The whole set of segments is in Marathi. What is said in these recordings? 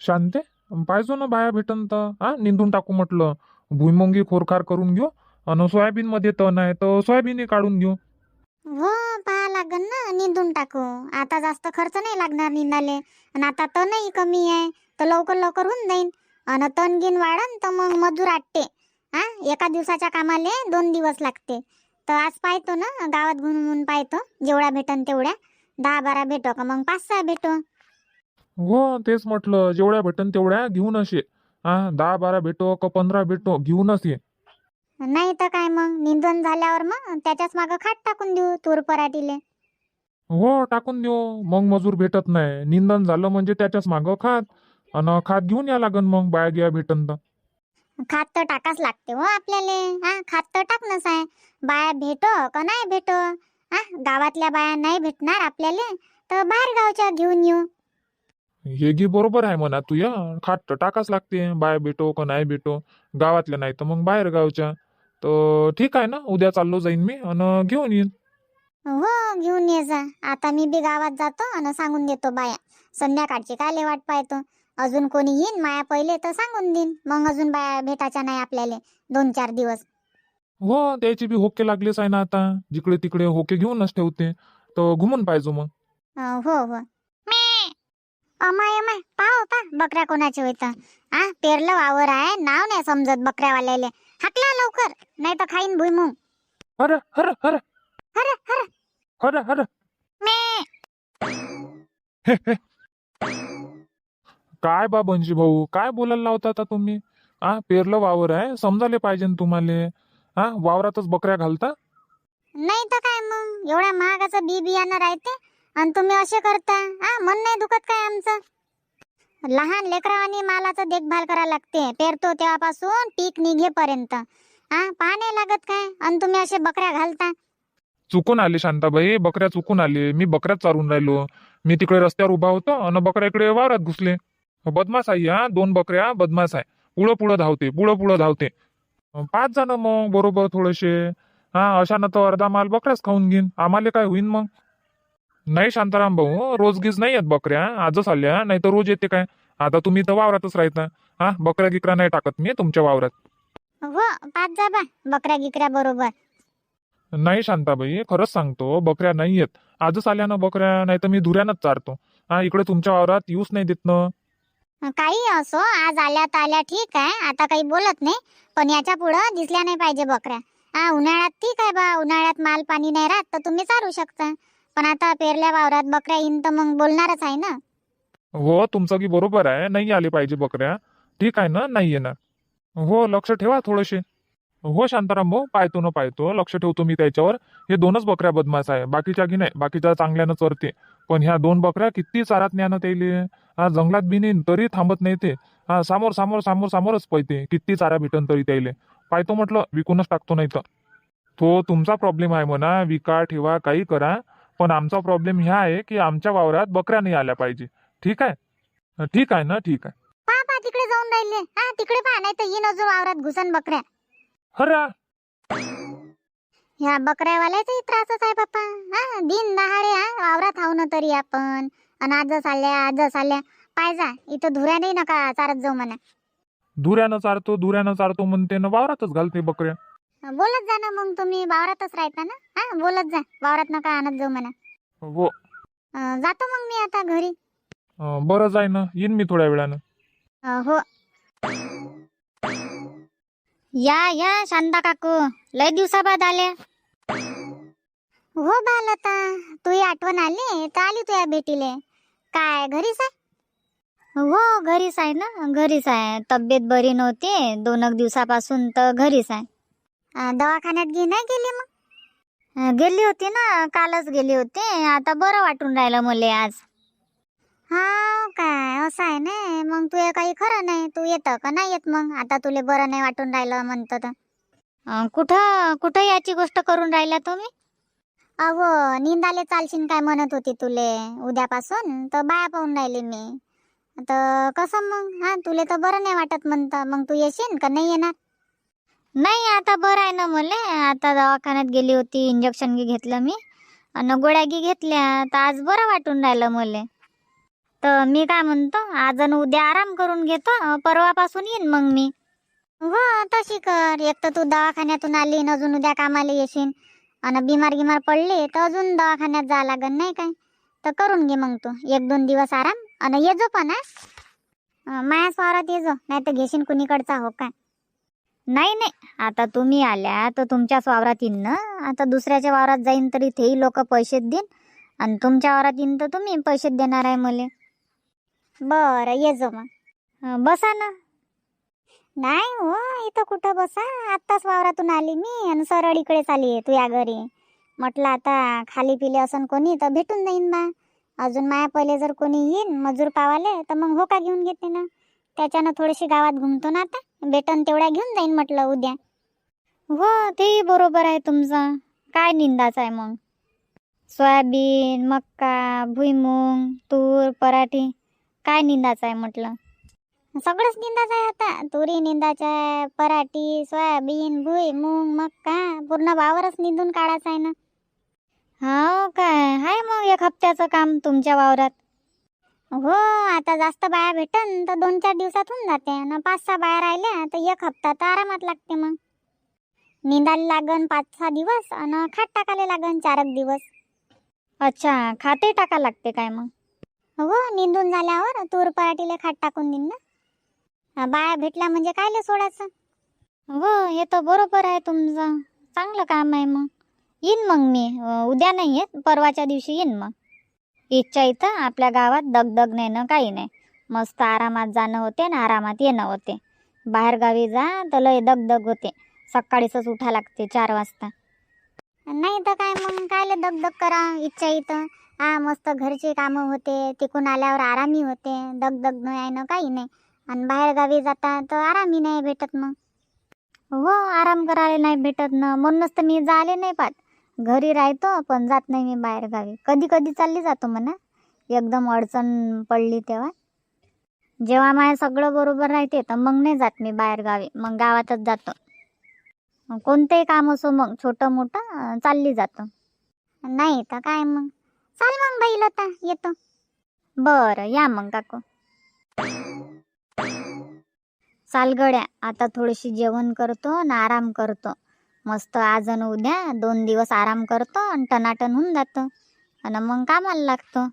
शांते पाहिजो ना बाया भेटन तर हा निंदून टाकू म्हटलं. भुईमुंगी खोरखार करून घेऊ आणि सोयाबीन मध्ये तण आहे तर सोयाबीन काढून घेऊ. हो पहा लागन ना निंदून टाकू. आता जास्त खर्च नाही लागणार निंदाले आणि आता तणही कमी आहे तर लवकर लवकर होऊन जाईन. आणि तण गिन वाढन तर मग मजूर आटते. हा एका दिवसाच्या कामाले दोन दिवस लागते. तर आज पाहतो ना गावात घुमून पाहतो. जेवढ्या भेटन तेवढ्या. दहा बारा भेटो का मग पाच सहा भेटो. हो तेच म्हटलं जेवढ्या भेटन तेवढ्या घेऊन असे हा दहा बारा भेटो का पंधरा भेटो घेऊनच ये. नाही तर काय मग निंदन झाल्यावर मग त्याच्याच मागं खाट टाकून देऊ तूर पराठीले. हो टाकून देऊ. मग मजूर भेटत नाही. निंदन झालं म्हणजे त्याच्याच मागं खात. आणि खात घेऊन या लागन मग बाया गिया भेटन तर. खात तर टाकाच लागते हो आपल्याला. हा खात तर टाकणंच आहे बाया भेटो का नाही भेटो? हा गावातल्या बाया नाही भेटणार आपल्याला. तर बाहेर गावच्या घेऊन येऊ. हे गी बरोबर आहे म्हणा तू या तर टाकाच लागते बाया भेटो का नाही भेटो गावातल्या नाही तर मग बाहेर गावच्या. तर ठीक आहे ना उद्या चाललो जाईन मी आणि घेऊन येईन. हो घेऊन ये जा. आता मी बी गावात जातो आणि सांगून देतो बाया. संध्याकाळची काय वाट पाहतो? अजून कोणी येईन माया पहिले तर सांगून देईन. मग अजून बाया भेटायच्या नाही आपल्याला दोन चार दिवस. हो त्याची बी होके लागलेच आहे ना आता. जिकडे तिकडे होके घेऊनच ठेवते. तर घुमून पाहिजे मग. हो हो. अमाय अमाय पाहो पा बकऱ्या कोणाचे होत आ पेरलं वावर आहे नाव नाही समजत बकऱ्यावाल्याले. हाकला लवकर नाही तर खाईन भुईमुंग. हर मे. काय बा भाऊ काय बोलायला लावता आता तुम्ही? हा पेरलं वावर आहे समजायला पाहिजे ना तुम्हाला. हा वावरातच बकऱ्या घालता? नाही तर काय मग? एवढ्या महागाचं बी बियाणं राहते? आणि तुम्ही असे करता? हा मन नाही दुखत काय आमचं? लहान लेकरावानी मालाचं देखभाल करायला लागते. पेरतो तेव्हापासून पीक निघेपर्यंत. हा पाहणे नाही लागत काय? आणि तुम्ही असे बकऱ्या घालता? चुकून आले शांताबाई बकऱ्या चुकून आले. मी बकऱ्याच चारून राहिलो. मी तिकडे रस्त्यावर उभा होतो आणि बकऱ्या इकडे वावरात घुसले. बदमाश आहे हा दोन बकऱ्या बदमाश आहे. पुढं पुढं धावते पुढं पुढं धावते. पाच जण मग बरोबर थोडेसे. हा अशानं तर अर्धा माल बकऱ्याच खाऊन घेईन. आम्हाला काय होईन मग? नाही शांताराम भाऊ रोज गीज नाही येत बकऱ्या. आजच आल्या नाही तर रोज येते काय? आता तुम्ही तर वावरातच राहता हा बकऱ्या गिकऱ्या नाही टाकत मी तुमच्या वावरात. हो पाच जा बा बकऱ्या गिकऱ्या बरोबर. नाही शांताबाई खरंच सांगतो बकऱ्या नाही येत. आजच आल्या ना बकऱ्या नाही तर मी धुऱ्यानंच चारतो. हा इकडे तुमच्या वावरात येऊच नाही देत ना. काही असो आज आल्या तर आल्या ठीक आहे आता काही बोलत नाही पण याच्या पुढं दिसल्या नाही पाहिजे बकऱ्या. हा उन्हाळ्यात ठीक आहे बा उन्हाळ्यात माल पाणी नाही राहत तर तुम्ही चालू शकता. पण आता पेरल्या वावरात बकऱ्या येईन तर मग बोलणारच आहे ना? हो तुमचं की बरोबर आहे. नाही आले पाहिजे बकऱ्या. ठीक आहे ना? नाही येणार. हो लक्ष ठेवा थोडेसे हो शांताराम भाऊ पाहतो ना पाहतो. लक्ष ठेवतो मी त्याच्यावर. हे दोनच बकऱ्या बदमाश आहे. बाकीच्या की नाही? बाकीच्या चांगल्यानं चरते पण ह्या दोन बकऱ्या किती चारात ज्ञान त्याले हा जंगलात बी नेईन तरी थांबत नाही ते. हा समोर समोर समोर समोरच पैते किती चारा भेटन तरी त्याले पाहतो म्हटलं विकूनच टाकतो नाही तर तो तुमचा प्रॉब्लेम आहे म्हणा. विका ठेवा काही करा. पण आमचा प्रॉब्लेम ह्या आहे की आमच्या वावरात बकऱ्या नाही आल्या पाहिजे. ठीक आहे? ठीक आहे ना? ठीक आहे. पहा पहा तिकडे जाऊन राहिले. हा तिकडे पहा नाही तर येईन अजून वावरात घुसन बकऱ्या. हरा! ह्या बकऱ्यावाल्याचाही त्रासच आहे बाप्पा हा दिन दहाडे हा वावरात हाव ना तरी आपण. आणि आजच आल्या आजच आल्या. पाहिजा इथं धुऱ्या नाही नका चारत जाऊ म्हणा. धुऱ्यानं चारतो धुऱ्यानं चारतो म्हणते ना वावरातच घालते बकऱ्या. बोलत जा ना मग तुम्ही वावरातच राहता ना? हा बोलत जा वावरात नका आणत जाऊ म्हणा. हो अं, जातो मग मी आता घरी. अं, बरं जाय ना येईन मी थोड्या वेळानं. अं, हो. या या शांता काकू लय दिवसाबाद आल्या. हो बालता तुही आठवण आली? तर आली तुया भेटीले. काय घरीच आहे? हो घरीच आहे ना घरीच आहे. तब्येत बरी नव्हती दोन एक दिवसापासून तर घरीच आहे. दवाखान्यात घे नाही गेली मग? गेली होती ना कालच गेली होती. आता बरं वाटून राहिलं मला आज. हा काय असं आहे ना. मग तू काही खरं नाही. तू येतं का नाही येत मग? आता तुले बरं नाही वाटून राहिलं म्हणतं तर. कुठं कुठं याची गोष्ट करून राहिला तुम्ही? अहो निंदाले चालशील काय म्हणत होती तुले उद्यापासून? तर बाया पाहून राहिली मी. तर कसं मग? हा तुले तर बरं नाही वाटत म्हणतं. मग तू येशील का? नाही येणार? नाही आता बरं आहे ना मले. आता दवाखान्यात गेली होती इंजेक्शन घेतलं मी. आणि गोळ्या गी घेतल्या. तर आज बरं वाटून राहिलं मले. तर मी काय म्हणतो आज आणि उद्या आराम करून घेतो. परवापासून येईन मग मी. हो तशी कर. एक तर तू दवाखान्यातून आली न अजून उद्या कामाला येशील आणि बिमार गिमार पडली तर अजून दवाखान्यात जा लागन नाही काय? तर करून घे मग तू. एक दोन दिवस आराम. आणि ये जो पण माया स्वारात ये जो. नाही तर घेशील कुणीकडचा हो काय? नाही नाही. आता तुम्ही आल्या तर तुमच्याच वावरात येईन ना? आता दुसऱ्याच्या वावरात जाईन तरी तेही लोक पैसे देईन. आणि तुमच्या वावरात येईन तर तुम्ही पैसे देणार आहे मले. बरं ये जो मग. अं, बसा ना. नाही हो इथं कुठं बसा? आत्ताच वावरातून आली मी आणि सरळ इकडेच आली तू या घरी. म्हटलं आता खाली पिले असन कोणी तर भेटून जाईन बा. अजून माया पहिले जर कोणी येईन मजूर पावाले तर मग होका घेऊन घेते ना. त्याच्यानं थोडीशी गावात घुमतो ना आता. भेटन तेवढ्या घेऊन जाईन म्हटलं उद्या. हो तेही बरोबर आहे तुमचं. काय निंदाच आहे मग? सोयाबीन मक्का भुईमुंग तूर पराठी. काय निंदाचं आहे म्हटलं? सगळंच निंदाचं आहे आता. तुरी निंदाचं आहे पराठी सोयाबीन भुईमुंग मक्का. पूर्ण वावरच निंदून काढायचं आहे ना. हो काय? हाय मग एक हप्त्याचं काम तुमच्या वावरात. हो आता जास्त बाया भेटन तर दोन चार दिवसात होऊन जाते. आणि पाच सहा बाया राहिल्या तर एक हप्ता तर आरामात लागते मग. निंदायला लागन पाच सहा दिवस आणि खात टाकायला लागन चार एक दिवस. अच्छा खाते टाका लागते काय मग? हो निंदून झाल्यावर तूर पराठीले खात टाकून देईन ना. बाया भेटल्या म्हणजे कायले सोडायचं? हो हे तर बरोबर आहे तुमचं. चांगलं काम आहे मग. येईन मग मी. उद्या नाही येत परवाच्या दिवशी येईन मग. इच्छा इथं आपल्या गावात दगदग नेणं काही नाही. मस्त आरामात जाणं होते ना आरामात येणं होते. बाहेर गावी जा तर लय दगदग होते. सकाळीच उठा लागते चार वाजता. नाही तर काय मग कायले दगदग करा इच्छा इथं? हा मस्त घरचे कामं होते तिकून आल्यावर आरामी होते. दगदग नाही यायनं ना काही नाही. आणि बाहेर गावी जाता तर आरामी नाही भेटत मग. हो आराम करायला नाही भेटत ना. म्हणूनच तर मी जाले नाही पाहत. घरी राहतो पण जात नाही मी बाहेर गावी. कधी कधी चालली जातो म्हणा. एकदम अडचण पडली तेव्हा. जेव्हा माझं सगळं बरोबर राहते तर मग नाही जात मी बाहेर गावी. मग गावातच जातो. कोणतंही काम असो मग छोटं मोठं चालली जातो. नाही तर काय मग? चाल मग बाई लता येतो. बरं या मग काकू. चालगड्या आता थोडीशी जेवण करतो ना आराम करतो. मस्त आज आणि उद्या दोन दिवस आराम करतो आणि टनाटन होऊन जातो. आणि मग कामाला लागतो.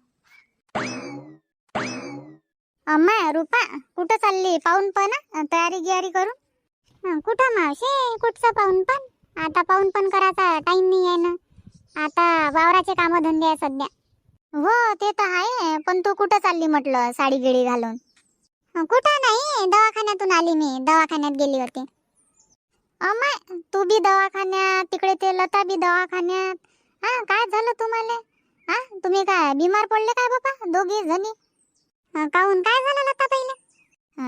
अम्मा रुपा कुठं चालली? पाहून पण तयारी गियारी करून? कुठं मावशी? कुठचं पाहून पण? आता पाहून पण करायचा टाइम नाही आहे ना. आता वावराचे काम धंदे आहे सध्या. हो ते तर आहे पण तू कुठं चालली म्हटलं साडी गिडी घालून कुठं नाही दवाखान्यातून आली मी. दवाखान्यात गेली होती. अमाय तू बी दवाखान्यात तिकडे ते लता बी दवाखान्यात. हा काय झालं तुम्हाला? हा तुम्ही काय बिमार पडले काय बाबा दोघी जणी? काहून काय झालं लता पहिले?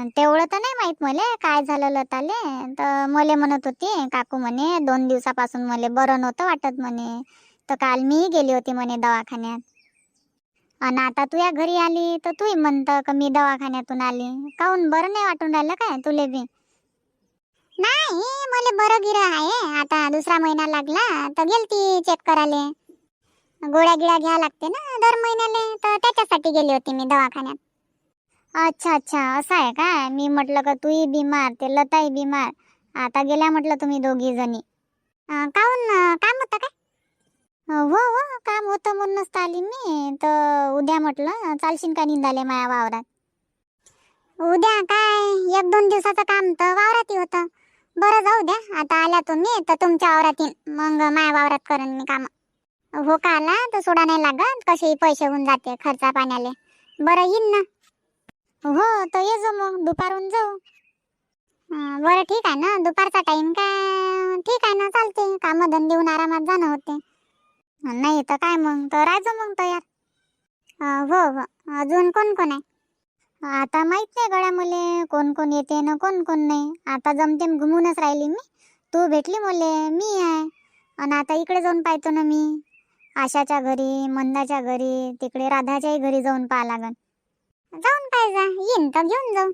तेवढं तर नाही माहीत मले काय झालं लताले. तर मले म्हणत होती काकू म्हणे दोन दिवसापासून मले बरं नव्हतं वाटत म्हणे. तर काल मी गेली होती म्हणे दवाखान्यात. आणि आता तू या घरी आली तर तूही म्हणतं का मी दवाखान्यातून आली. काहून बरं नाही वाटून राहिलं काय तुले बी? नाही मला बरं गिरं आहे. आता दुसरा महिना लागला तर गेलती चेक कराले गोळ्या गिळ्या घ्या लागते ना दर महिन्याले. तर त्याच्यासाठी गेली होती मी दवाखान्यात. अच्छा अच्छा असं आहे का? मी म्हटलं का तूही बिमार ते लताही बिमार. आता गेल्या म्हटलं तुम्ही दोघी जणी. काहून काम होतं काय? हो हो काम होतं म्हणूनच तर आली मी. तर उद्या म्हटलं चालशील का निंदाले माया वावरात? उद्या काय? एक दोन दिवसाचं काम तर वावरातही होतं. बरं जाऊ द्या. आता आल्या तुम्ही तर तुमच्या वावरात येईन मग माया वावरात करेन मी काम. हो का आला तर सोडा नाही लागत? कसेही पैसे होऊन जाते खर्चा पाण्याले. बरं येईन ना. हो तर ये जो मग. दुपारून जाऊ. बरं ठीक आहे ना? दुपारचा टाइम काय ठीक आहे ना चालते. कामं धंदे होऊन आरामात जाणं होते. नाही तर काय मग? तर राहायचं मग तयार. हो हो. अजून कोण कोण आहे? आता माहीत नाही गड्या मुले कोण कोण येते ना कोण कोण नाही. आता जमतेम घुमूनच राहिली मी. तू भेटली मुले मी आहे. आणि आता इकडे जाऊन पाहतो ना मी. आशाच्या घरी मंदाच्या घरी तिकडे राधाच्याही घरी जाऊन पाहा लागन. जाऊन पाय जा येईन तर घेऊन जाऊ.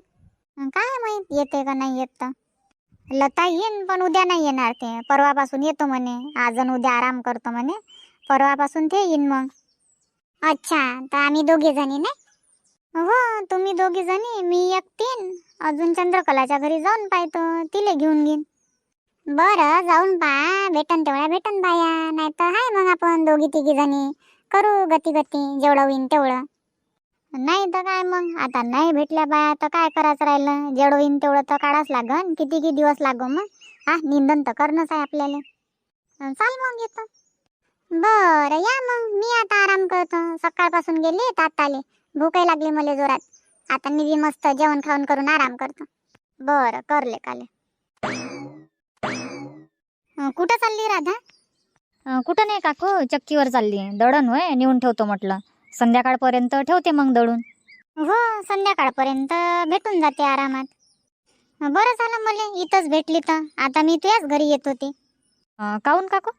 काय माहीत येते का नाही येत तर. लता येईन पण उद्या नाही येणार ते. परवापासून येतो म्हणे. आज उद्या आराम करतो म्हणे. परवापासून ते येईन मग. अच्छा तर आम्ही दोघे जणी नाही? हो तुम्ही दोघी जणी मी एकटीन. अजून चंद्रकलाच्या घरी जाऊन पाहतो तिले घेऊन घेईन. बरं जाऊन पहा. भेटन तेवढ्या भेटन बाया. नाही तर हाय मग आपण दोघी तिघी जणी. करू गती गती जेवढं होईन तेवढं. नाही तर काय मग? आता नाही भेटल्या बाया तर काय करायचं राहिलं? जेवढं होईन तेवढं तर काढाच लागन. किती किती दिवस लागो मग? हा निंदन तर करणंच आहे आपल्याला. चाल मग येतो बरं या मग. मी आता आराम करतो. सकाळपासून गेले तात आता आले भूकही लागली मला जोरात. आता मी बी मस्त जेवण खाऊन करून आराम करतो. बरं करले काले. कुठं चालली राधा? कुठं नाही काकू चक्कीवर चालली. दळण होय नेऊन ठेवतो म्हटलं. संध्याकाळपर्यंत ठेवते मग दळून हो संध्याकाळपर्यंत भेटून जाते आरामात. बरं झालं मला इथंच भेटली तर. आता मी तुझ्याच घरी येत होते. अं, काहून काकू?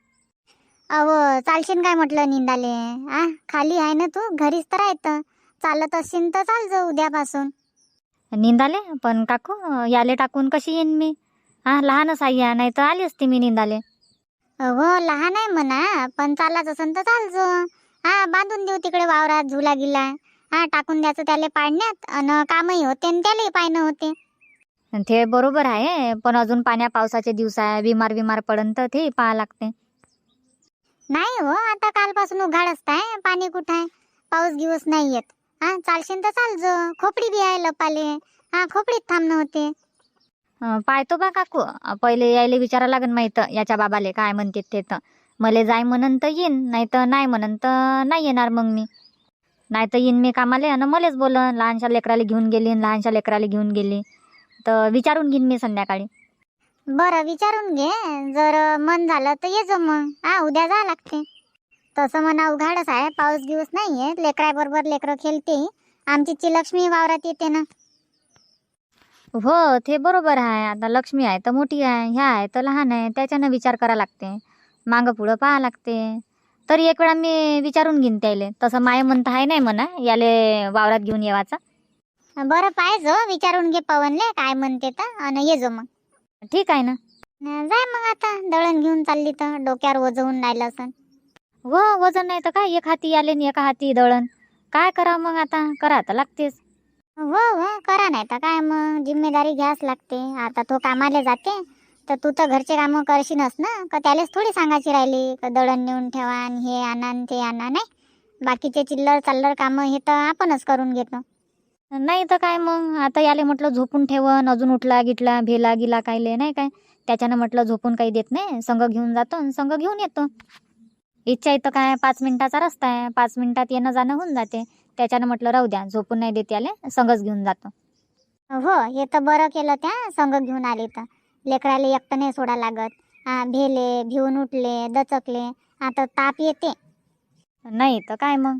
अहो चालशील काय म्हटलं निंदाले? आ खाली आहे ना तू? घरीच तर राहत चालत असशील तर चाल जाऊ उद्यापासून. निंदाले? पण काकू याले टाकून कशी येईन मी? हा लहानच आहे या नाही तर आली असती मी निंदाले. हो लहान आहे म्हणा पण चालाच असन तर चाल जो हा बांधून देऊ तिकडे वावरात झुला गिला. हा टाकून द्यायचं त्याले पाडण्यात अन कामही होते आणि त्यालाही पायनं होते. ते बरोबर आहे पण अजून पाण्या पावसाचे दिवस आहे बिमार बिमार पडन तर ते पाहा लागते. नाही हो आता कालपासून उघाड असताय पाणी कुठं आहे? पाऊस गिवस नाही येत. हा चालशील तर चाल जो. खोपडी बी आहे लपाले हा खोपडीत थांबणं होते. अं, पाहतो बा काकू. पहिले यायले विचारा लागन माहीत याच्या बाबाले काय म्हणते ते तर. मले जाय म्हणन तर येईन नाही तर नाही म्हणन तर नाही येणार मग मी. नाही तर येईन मी कामाले आणि मलेच बोलन. लहानशा लेकराला घेऊन गेली लहानशा लेकराला घेऊन गेली. तर विचारून घेईन मी संध्याकाळी. बरं विचारून घे. जर मन झालं तर ये जो मग. हा उद्या जा लागते. तसं म्हणा उघाडच आहे पाऊस गिवस नाहीये. लेकराबरोबर लेकरं खेळते. आमची ची लक्ष्मी वावरात येते ना. हो ते बरोबर आहे. आता लक्ष्मी आहे तर मोठी आहे ह्या आहे तर लहान आहे. त्याच्यानं विचार करा लागते. मागं पुढं पाहा लागते. तरी एक वेळा मी विचारून घेईन त्याले. तसं माय म्हणता आहे नाही म्हणा याले वावरात घेऊन येवाचा. बरं पाहिजो विचारून घे पवनले काय म्हणते तर. आणि ये जो मग. ठीक आहे ना. जाय मग आता. दळण घेऊन चालली तर. डोक्यावर वजवून राहिलं असन. हो वजन नाही तर काय? एक हाती आले आणि एका हाती दळण. काय करा मग आता? करा तर लागतेच. हो हो करा नाही तर काय मग? जिम्मेदारी घ्यास लागते. आता तो कामाला जाते. तर तू तर घरचे कामं करशीलच ना? का त्यालाच थोडी सांगायची राहिली? का दळण नेऊन ठेवा आणि हे आणा आणि ते आणा नाही? बाकीचे चिल्लर चाल्लर कामं हे तर आपणच करून घेतो. नाही तर काय मग? आता याले म्हटलं झोपून ठेवन अजून उठला गिटला भेला गिला कायले नाही काय? त्याच्यानं म्हटलं झोपून काही देत नाही. संघ घेऊन जातो आणि संघ घेऊन येतो. इच्छा इथं काय पाच मिनिटाचा रस्ता आहे. पाच मिनिटात येणं जाणं होऊन जाते. त्याच्यानं म्हटलं राहू द्या झोपून नाही देत याले संघच घेऊन जातो. हो हे तर बरं केलं त्या संग घेऊन आले तर. लेकराला एकटं नाही सोडा लागत. भेले भिवून उठले दचकले आता ताप येते. नाही तर काय मग?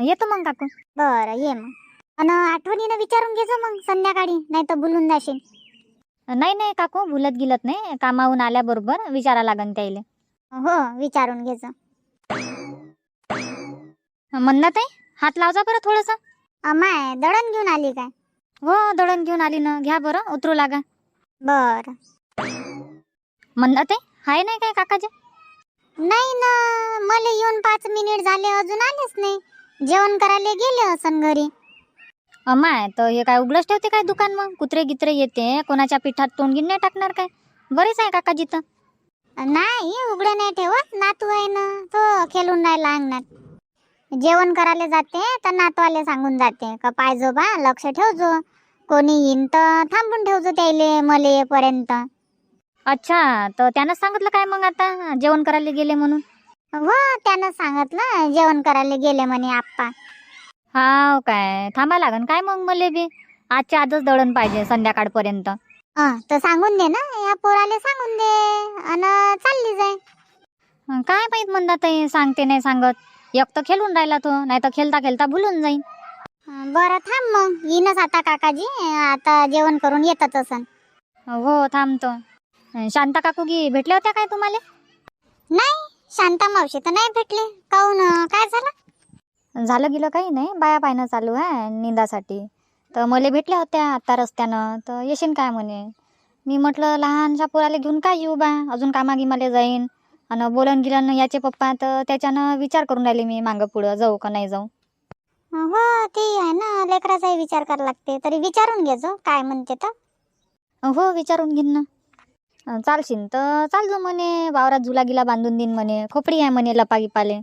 येतो मग काकू. बरं ये मग. अन आठवणीनं विचारून घे मग संध्याकाळी नाही तर बोलून जाशील. नाही नाही काकू भुलत गिलत नाही. कामाहून आल्याबरोबर विचारा लागन त्याले हो विचारून घे म्हणत आहे हात लावजा बरं थोडंसं. अमाय दळण घेऊन आली काय? हो दळण घेऊन आली ना. घ्या बरं उतरू लागा. बर. म्हणत आहे हाय नाही काय काकाचे नाही ना मला येऊन पाच मिनिट झाले अजून आलेच नाही. जेवण करायला गेले असन घरी. अमाय तर हे काय उघडच ठेवते काय दुकान मग? कुत्रे गित्रे येते कोणाच्या पिठात तोंडगीन नाही टाकणार काय? बरेच आहे काकाजी तर नाही उघडे नाही ठेवत. नातू आहे ना तो खेळून राहिला अंगणात. जेवण करायला जाते तर नातवाले सांगून जाते का पाहिजो बा लक्ष ठेवजो. कोणी येईन तर थांबून ठेवजो त्याले मले येईपर्यंत. अच्छा तर त्यानं सांगितलं काय मग आता? जेवण करायला गेले म्हणून? हो त्यानं सांगितलं जेवण करायला गेले म्हणे आप्पा. हाव काय थांबा लागन काय मग मले बी? आजच्या आजच दळण पाहिजे संध्याकाळपर्यंत. अं, तर सांगून दे ना. या पोराले सांगून दे. अन चालली जाय अं, काय माहीत म्हणतात ते सांगते नाही सांगत. एक तर खेळून राहिला तो नाही तर खेळता खेळता भुलून जाईन. अं, बरं थांब मग. येईनच आता काकाजी. आता जेवण करून येतच असन. हो थांबतो. अं, शांता काकू गी भेटल्या होत्या काय तुम्हाला? नाही शांता मावशी तर नाही भेटले. काऊन अं, काय झालं? झालं गेलं काही नाही. बाया पायनं चालू आहे निंदासाठी. तर मला भेटल्या होत्या आता रस्त्यानं. तर येशील काय म्हणे? मी म्हटलं लहानशा पोराला घेऊन काय येऊ बा? अजून कामागी मला जाईन. आणि बोलन गिलन याचे पप्पा तर त्याच्यानं विचार करून राहिले मी मागं पुढं जाऊ का नाही जाऊ. हो ते आहे ना लेकराचाही विचार करावा लागते. तरी विचारून घ्यायचो काय म्हणते तर हो विचारून घेईन ना. चालशील तर चाल जो म्हणे वावरात झुला गिला बांधून देईन म्हणे. खोपडी आहे म्हणे लपा गिपाले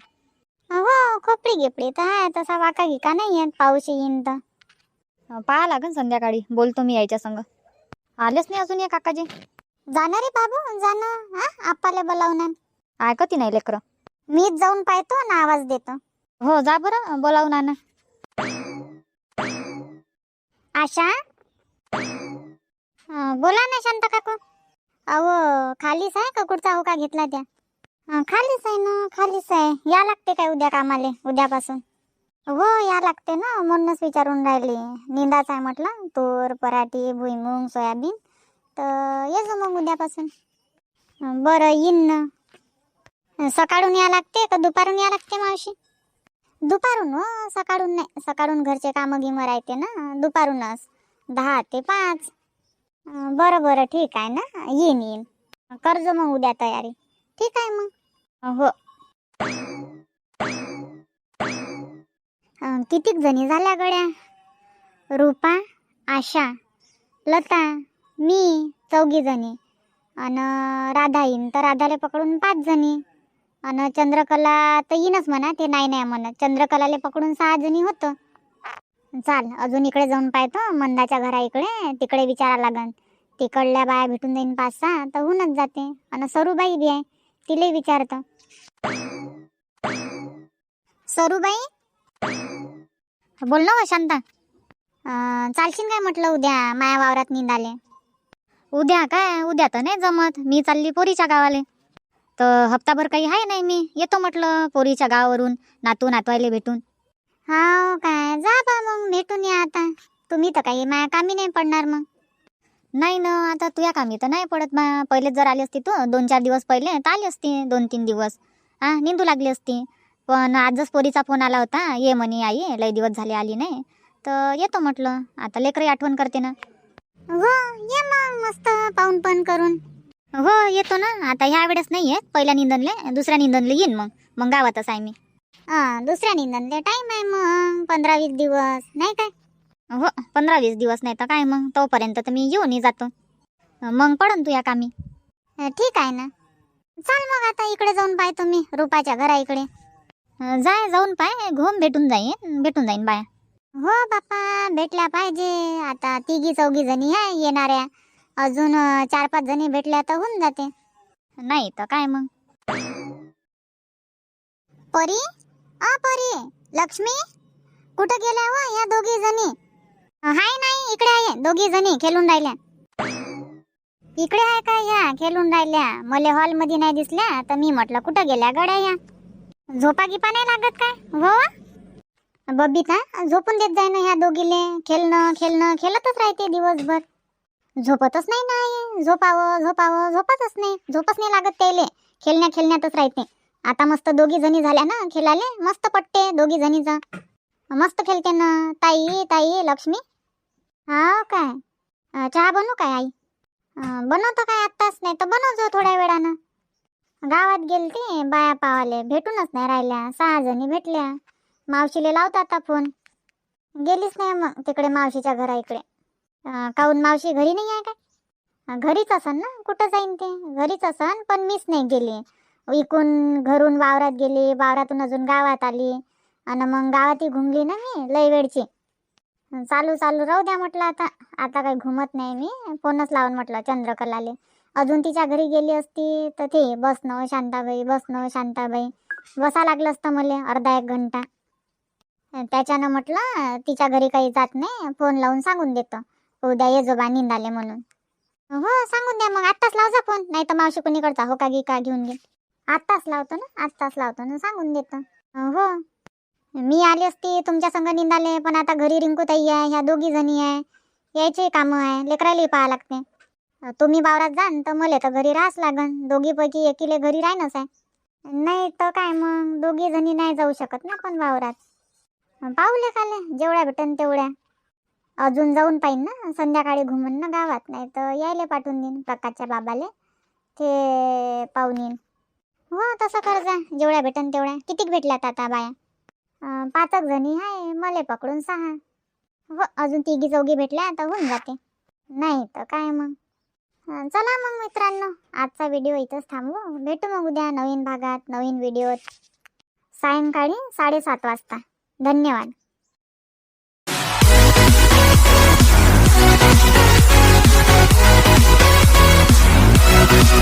हो खोपडी गिपडी तर आहे तसा वाका गिका नाही येत? पाऊस येईन तर. पाहा लागन संध्याकाळी. बोलतो मी यायच्या संग. आलेच नाही अजून या काकाजी? जाणार रे बाबू जाणं हा आप्पाले बोलावणार. ऐकती नाही लेकरं. मीच जाऊन पाहतो ना आवाज देतो. हो जा बरं बोलावून आणा आशा? अं, बोला ना शांता काकू. अहो खालीच आहे का कुठचा होका घेतला त्या? अं, खालीच आहे ना खालीच आहे. या लागते काय उद्या कामाले उद्यापासून. हो या लागते ना म्हणूनच विचारून राहिली. निंदाच आहे म्हटलं तूर पराठी भुईमुंग सोयाबीन. तर येजो मग उद्यापासून. बरं येईन ना. सकाळून या लागते का दुपारून या लागते मावशी? दुपारून हो सकाळून नाही. सकाळून घरचे कामं गिमं राहते ना दुपारूनच. दहा ते पाच. बरं बरं ठीक आहे ना. येईन येईन. करजो मग उद्या तयारी. ठीक आहे मग. हो. कितीक जणी झाल्या गड्या? रूपा आशा लता मी चौघी जणी. आणि राधा येईन तर राधाला पकडून पाच जणी. आणि चंद्रकला तर येईनच म्हणा ते नाही नाही म्हणत. चंद्रकलाले पकडून सहा जणी होतं. चाल अजून इकडे जाऊन पाहतो. मंदाच्या घरा इकडे तिकडे विचारा लागन. तिकडल्या बाया भेटून जाईन पाच सहा तर होऊनच जाते. आणि सरूबाई बी आहे तिले विचारतं. सरूबाई? बोल ना हो शांता. चालशील काय म्हटलं उद्या? माया वावरात निंदाले. उद्या काय? उद्या तर नाही जमत. मी चालली पोरीच्या गावाले. तर हप्ताभर काही आहे नाही मी? येतो म्हटलं पोरीच्या गावावरून नातू नातवायले भेटून. हा काय? जा बा मग भेटून या आता. तुम्ही तर काही माया कामी नाही पडणार मग. नाही ना आता तुया कामी तर नाही पडत बा. पहिलेच जर आली असती तू दोन चार दिवस पहिले तर आली असती दोन तीन दिवस. हा निंदू लागली असती. पण आजच पोरीचा फोन आला होता. ये म्हणे आई लय दिवस झाले आली नाही. तर येतो म्हटलं. आता लेकरही आठवण करते ना. हो ये मग मस्त पाहून पण करून. हो येतो ना. आता ह्या वेळेस नाही येत. पहिल्या निंदनले दुसऱ्या निंदनले येईन मग. मग गावातच आहे मी. हा दुसऱ्या निंदनले टाइम आहे मग. पंधरा वीस दिवस नाही काय? हो पंधरा वीस दिवस नाही तर काय मग? तोपर्यंत तर मी येऊन जातो. मग पडन तू या कामी. अं, ठीक आहे ना. चाल मग आता इकडे जाऊन पाहतो मी. रुपाच्या घरा इकडे. जाय जाऊन पाय घुम भेटून जाईन भेटून जाईन बाया. हो बापा भेटल्या पाहिजे. आता तिघी चौघी जणी आहे येणाऱ्या. अजून चार पाच जणी भेटल्या तर होऊन जाते. नाही तर काय मग? परी? अ परी. लक्ष्मी? कुठं गेल्या व या दोघी जणी? हाय नाही इकडे आहे. दोघी जणी खेळून राहिल्या. इकडे आहे का या खेळून राहिल्या? मले हॉलमध्ये नाही दिसल्या तर मी म्हटलं कुठं गेल्या गड्या या? झोपा गिपा नाही लागत काय? हो? बबीता झोपून देत जाय ना ह्या दोघीले. खेळणं खेळणं खेळतच राहते दिवसभर. झोपतच नाही ना आई. झोपावं झोपावं झोपतच नाही. झोपच नाही लागत त्याले. खेळण्या खेळण्यातच राहते. आता मस्त दोघी जणी झाल्या ना खेळाले. मस्त पटते दोघी जणीचा. मस्त खेळते ना. ताई ताई लक्ष्मी. हा काय? चहा बनवू काय आई? बनवतो काय आत्ताच. नाही तर बनवतो थोड्या वेळानं. गावात गेलते बाया पावाले. भेटूनच नाही राहिल्या. सहा जणी भेटल्या. मावशीले लावता आता फोन. गेलीच नाही मग तिकडे मावशीच्या घरा इकडे. काहून मावशी घरी नाही आहे काय? घरीच असन ना? कुठं जाईन ते? घरीच असन पण मीच नाही गेली. इकून घरून वावरात गेली. वावरातून अजून गावात आली. आणि मग गावातही घुमली ना मी लय वेळची. चालू चालू राहू द्या म्हटलं आता. आता काही घुमत नाही मी. फोनच लावून म्हटलं चंद्रकलाले. अजून तिच्या घरी गेली असती तर ते बसणं शांताबाई बसणं शांताबाई. बसा लागलं असतं मला अर्धा एक घंटा. त्याच्यानं म्हटलं तिच्या घरी काही जात नाही फोन लावून सांगून देतो. उद्या येजोबा निंदाले म्हणून. हो सांगून द्या मग आत्ताच लावजा फोन नाही तर मावशी कोणीकडचा हो का गी का घेऊन घे आत्ताच लावतो ना आत्ताच लावतो ना सांगून देतो. हो. मी आली असती तुमच्या संग निंदाले पण आता घरी रिंकू ताई आहे ह्या दोघी जणी आहे. यायची कामं आहे लेकरायला पाहा लागते. तुम्ही वावरात जाण तर मला तर घरी राहाच लागन. दोघीपैकी एकीले घरी राहणंच आहे. नाही तर काय मग? दोघी जणी नाही जाऊ शकत ना पण वावरात. पाहुले खाले जेवढ्या भेटन तेवढ्या. अजून जाऊन पाहिन ना संध्याकाळी घुमन ना गावात. नाही तर यायले पाठवून देईन प्रकाशच्या बाबाले. ते पाहून येईन. हो तसं कर जा जेवढ्या भेटन तेवढ्या. कितीक भेटल्यात आता बाया? पाचक जणी आहे मले पकडून सहा. हो अजून तिघी चौघी भेटल्या आता होऊन जाते. नाही तर काय मग? चला मग मित्रांनो आजचा व्हिडिओ इथंच थांबवू भेटू मग उद्या नवीन भागात नवीन व्हिडिओत सायंकाळी साडेसात वाजता. धन्यवाद.